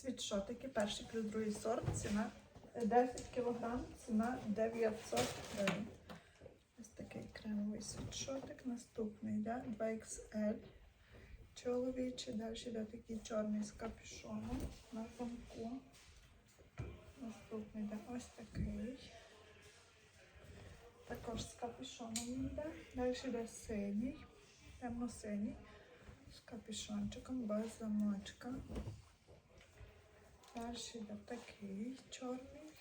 Світшотики, перший плюс другий сорт, ціна е, 10 кг, ціна 900 гривень. Ось такий кремовий світшотик. Наступний йде 2XL. Чоловічий, далі йде такий чорний з капюшоном на замку. Наступний йде ось такий. Також з капюшоном йде. Далі йде синій, темно-синій, з капюшончиком, без замочка. Йде такий чорний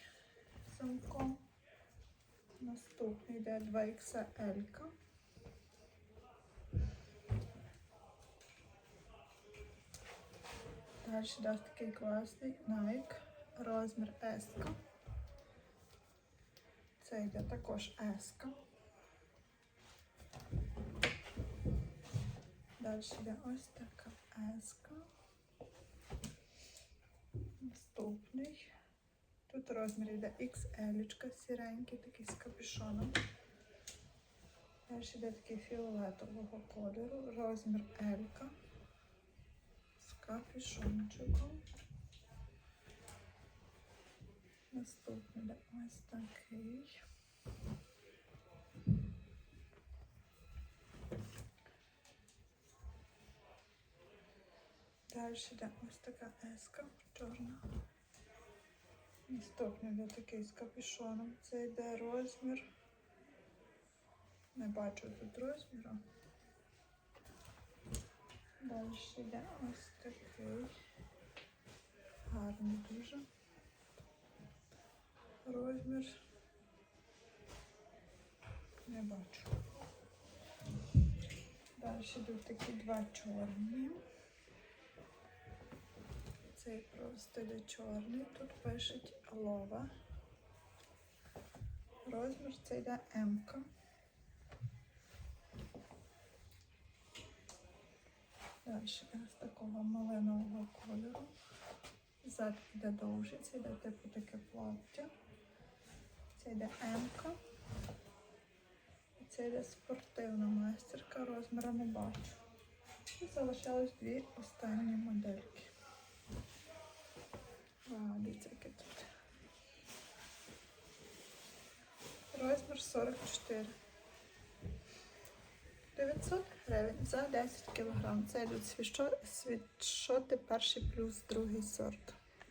замком. Наступний йде 2XL. Далі йде такий класний Nike, розмір S. Це йде також S. Далі йде ось така S. Наступний. Тут розмір йде XL, сіренький, такий з капюшоном. Далі йде такий фіолетового кольору, розмір L. З капюшончиком. Наступний йде ось такий. Далі йде ось така еска чорна. Наступний йде такий з капюшоном. Це йде розмір. Не бачу тут розміру. Далі йде ось такий. Гарний дуже. Розмір. Не бачу. Далі йдуть такі два чорні. Цей просто йде чорний. Тут пишуть лова. Розмір це йде М. -ка. Далі з такого малинового кольору. Зад йде довший, це йде типу таке плаття. Це йде М. -ка. Це йде спортивна майстерка, розміру не бачу. І залишилось дві останні модельки. Тут. Розмір 44. 900 гривень за 10 кг. Це йдуть світшо- світшоти перший плюс другий сорт.